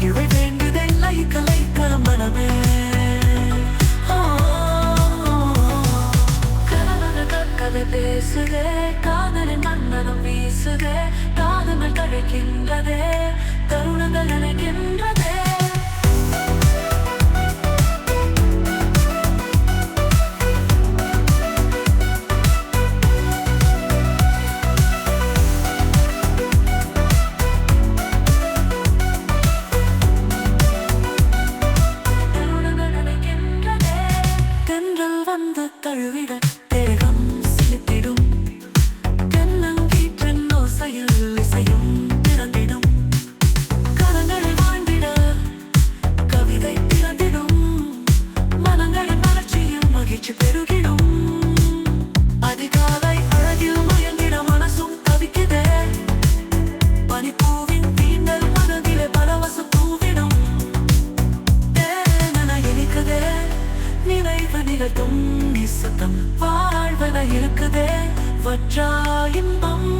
மகிழ்வை வேண்டுதெல்லை கலைக்க மனமே. கதை பேசுதே. காதலின் கண்ணனம் வீசுதே. காதமல் கழிக்கின்றதே தருணங்கள் நினைக்கின்றதே. Sarı vida பரிசுத்தம் வாழ்வன இருக்குதே வற்றா இன்பம்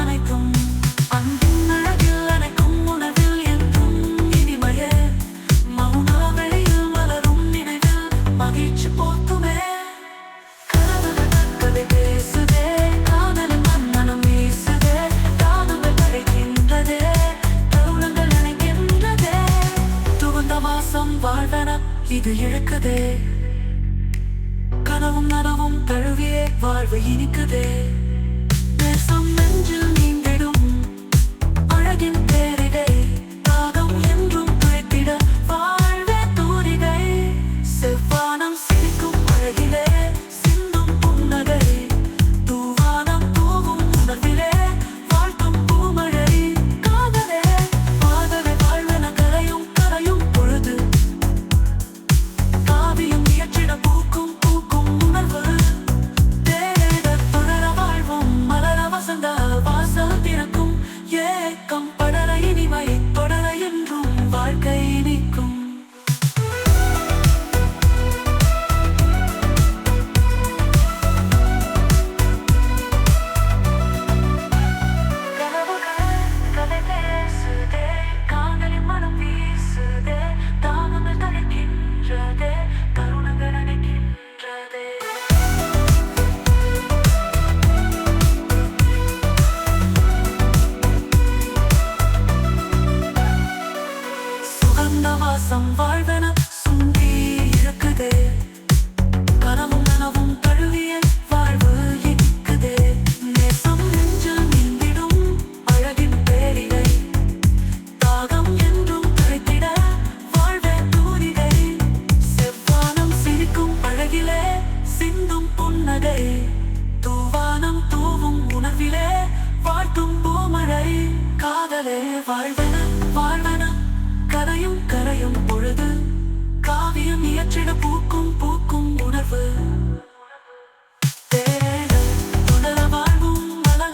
அனைத்தும். அன்பின் அழகில் அனைக்கும் உணவில் என்றும் இனிமையே. மௌனாவையில் மலரும் நினைவில் மகிழ்ச்சி போக்குமே கரவன கதை பேசுதே. வாழ்வன இது இழக்குதே. உணவும் நனவும் தழுவியே வாழ்வு இனிக்குதே. காதலே வாழ்வன வாழ்வன. கரையும் கரையும் பொழுது காவியம் இயற்றிட பூக்கும் பூ